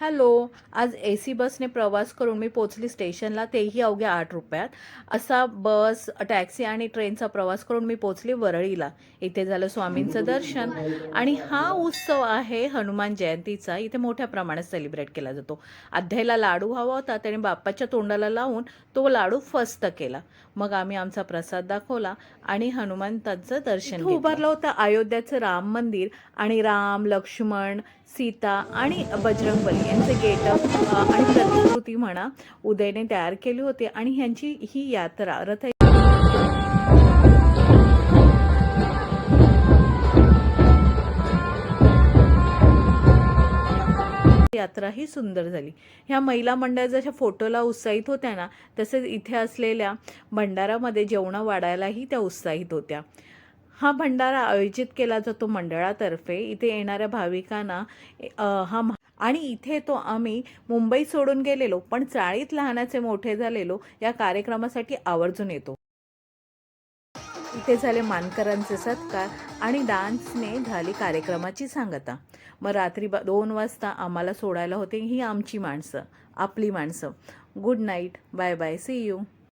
Hello आज ए C बसने प्रवास करून मी पोचली स्टेशनला तेही अवघ्या आठ रुपयात. असा बस टॅक्सी आणि ट्रेनचा प्रवास करून मी पोचली वरळीला. इथे झालं स्वामींचं दर्शन. आणि हा उत्सव आहे हनुमान जयंतीचा. इथे मोठ्या प्रमाणात सेलिब्रेट केला जातो. अध्यायला लाडू हवा होता त्याने बाप्पाच्या तोंडाला लावून तो लाडू फस्त केला. मग आम्ही आमचा प्रसाद दाखवला आणि हनुमंतांचं दर्शन. उभारलं होतं अयोध्याचं राम मंदिर आणि राम लक्ष्मण सीता आणि बजरंगबली. यांचे गेटअप आणि प्रतिकृती म्हणा उदयने तयार केली होती आणि ह्यांची ही यात्रा रथ यात्रा ही सुंदर झाली. ह्या महिला मंडळ जशा फोटोला उत्साहित होत्या ना तसेच इथे असलेल्या भंडारामध्ये जेवणं वाढायलाही त्या उत्साहित होत्या. हा भंडारा आयोजित केला जातो मंडळातर्फे. इथे येणाऱ्या भाविकांना हा आणि इथे तो आम्ही मुंबई सोडून गेलेलो पण चाळीत लहानाचे मोठे झालेलो या कार्यक्रमासाठी आवर्जून येतो. इथे झाले मानकरांचे सत्कार आणि डान्सने झाली कार्यक्रमाची सांगता. मग रात्री ब दोन वाजता आम्हाला सोडायला होते ही आमची माणसं आपली माणसं. Good night bye bye see you.